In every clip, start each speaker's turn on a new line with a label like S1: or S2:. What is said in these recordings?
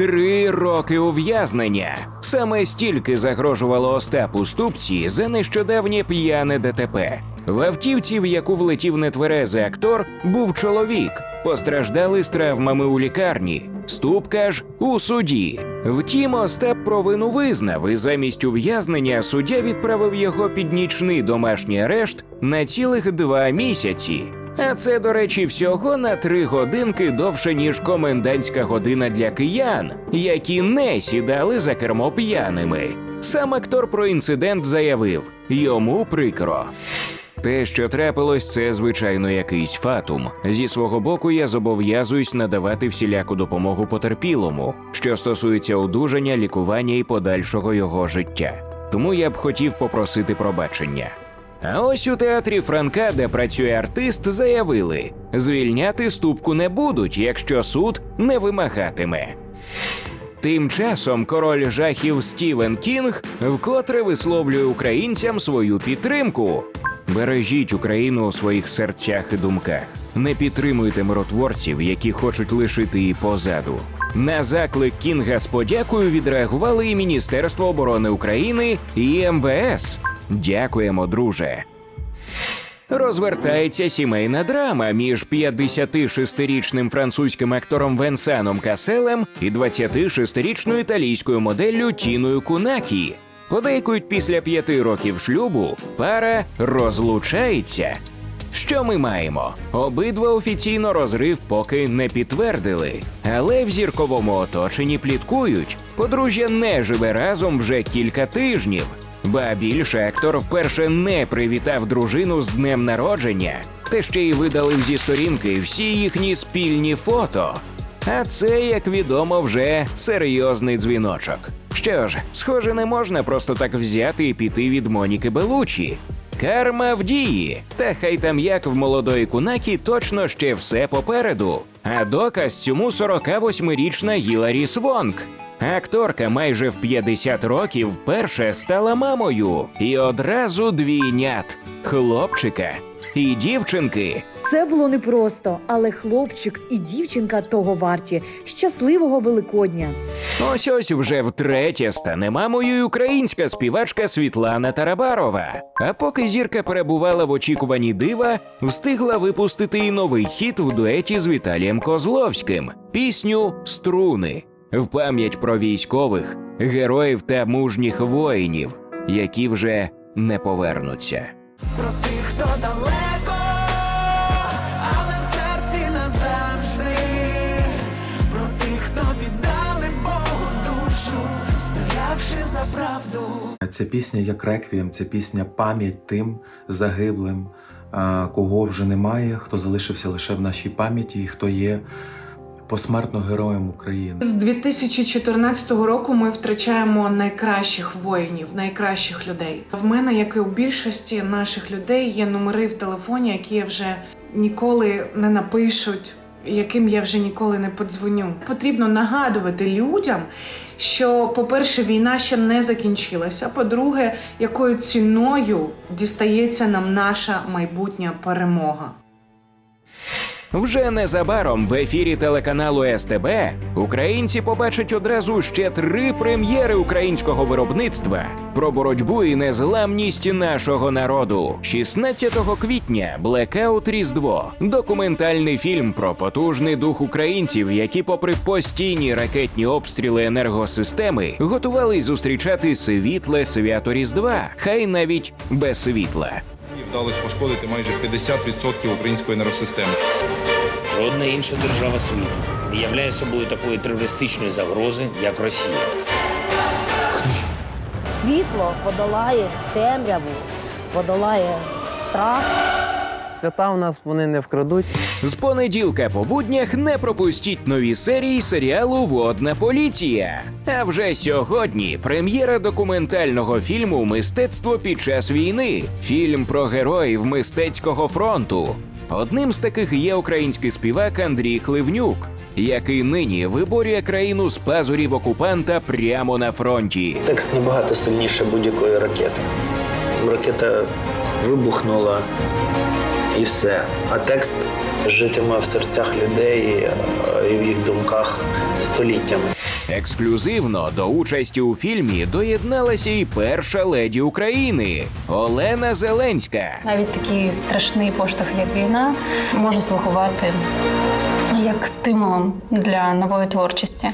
S1: Три роки ув'язнення. Саме стільки загрожувало Остапу Ступці за нещодавнє п'яне ДТП. В автівці, в яку влетів нетверезий актор, був чоловік. Постраждали з травмами у лікарні. Ступка ж у суді. Втім, Остап провину визнав, і замість ув'язнення суддя відправив його під нічний домашній арешт на цілих два місяці. А це, до речі, всього на три годинки довше, ніж комендантська година для киян, які не сідали за кермо п'яними. Сам актор про інцидент заявив: йому прикро. Те, що трапилось, це звичайно якийсь фатум. Зі свого боку, я зобов'язуюсь надавати всіляку допомогу потерпілому, що стосується одужання, лікування і подальшого його життя. Тому я б хотів попросити пробачення. А ось у театрі Франка, де працює артист, заявили: звільняти ступку не будуть, якщо суд не вимагатиме. Тим часом король жахів Стівен Кінг вкотре висловлює українцям свою підтримку. Бережіть Україну у своїх серцях і думках. Не підтримуйте миротворців, які хочуть лишити її позаду. На заклик Кінга з подякою відреагували і Міністерство оборони України і МВС. Дякуємо, друже. Розвертається сімейна драма між 56-річним французьким актором Венсаном Каселем і 26-річною італійською моделлю Тіною Кунакі. Подейкують після п'яти років шлюбу пара розлучається. Що ми маємо? Обидва офіційно розрив поки не підтвердили, але в зірковому оточенні пліткують. Подружжя не живе разом вже кілька тижнів. Ба більше актор вперше не привітав дружину з днем народження, та ще й видалив зі сторінки всі їхні спільні фото. А це, як відомо, вже серйозний дзвіночок. Що ж, схоже, не можна просто так взяти і піти від Моніки Белучі. Карма в дії. Та хай там як в молодої кунакі точно ще все попереду. А доказ цьому 48-річна Гіларі Свонг. Акторка майже в 50 років вперше стала мамою і одразу двійнят хлопчика і дівчинки.
S2: Це було непросто, але хлопчик і дівчинка того варті. Щасливого Великодня!
S1: Ось ось вже втретє стане мамою українська співачка Світлана Тарабарова. А поки зірка перебувала в очікуванні дива, встигла випустити і новий хіт в дуеті з Віталієм Козловським пісню Струни в пам'ять про військових, героїв та мужніх воїнів, які вже не повернуться.
S3: Ця пісня як реквієм, це пісня пам'ять тим загиблим, кого вже немає, хто залишився лише в нашій пам'яті і хто є посмертно героєм України.
S4: З 2014 року ми втрачаємо найкращих воїнів, найкращих людей. В мене, як і у більшості наших людей, є номери в телефоні, які вже ніколи не напишуть, яким я вже ніколи не подзвоню. Потрібно нагадувати людям, що, по-перше, війна ще не закінчилася. По-друге, якою ціною дістається нам наша майбутня перемога.
S1: Вже незабаром в ефірі телеканалу СТБ українці побачать одразу ще три прем'єри українського виробництва про боротьбу і незламність нашого народу. 16 квітня Блекаут Різдво. Документальний фільм про потужний дух українців, які, попри постійні ракетні обстріли енергосистеми, готувались зустрічати світле свято Різдва, хай навіть без світла.
S5: Вдалося пошкодити майже 50% української енергосистеми.
S6: Жодна інша держава світу не являє собою такої терористичної загрози, як Росія.
S7: Світло подолає темряву, подолає страх.
S8: Свята у нас вони не вкрадуть.
S1: З понеділка по буднях не пропустіть нові серії серіалу Водна поліція. А вже сьогодні прем'єра документального фільму Мистецтво під час війни. Фільм про героїв мистецького фронту. Одним з таких є український співак Андрій Хливнюк, який нині виборює країну з пазурів окупанта прямо на фронті.
S9: Текст набагато сильніше будь-якої ракети. Ракета вибухнула, і все. А текст житиме в серцях людей е, і в їх думках століттями.
S1: Ексклюзивно до участі у фільмі доєдналася і перша леді України Олена Зеленська.
S10: Навіть такий страшний поштовх, як війна, може слугувати як стимулом для нової творчості.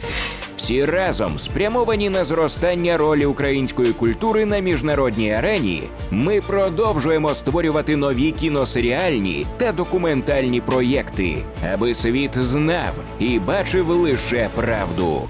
S1: Всі разом спрямовані на зростання ролі української культури на міжнародній арені. Ми продовжуємо створювати нові кіносеріальні та документальні проєкти, аби світ знав і бачив лише правду.